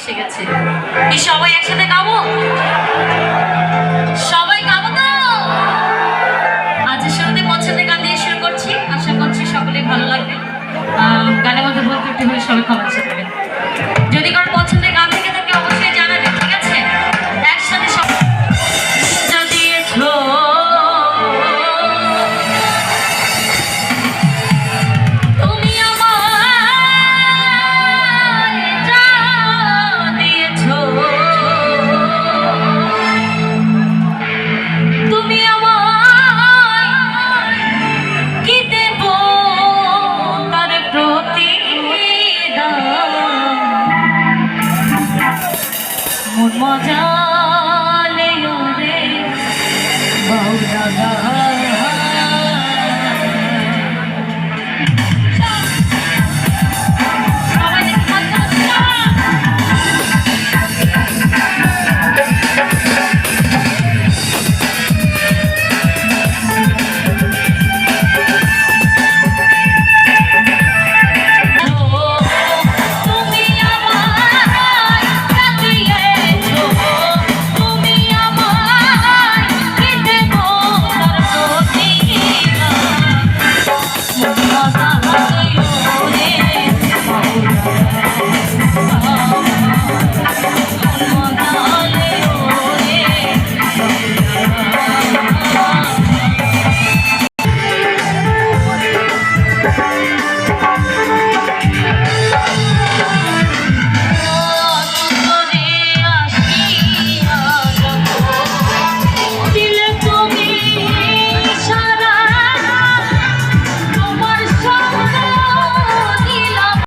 এসে গেছে। সবাই একসাথে গাবো মজা রে বাউলা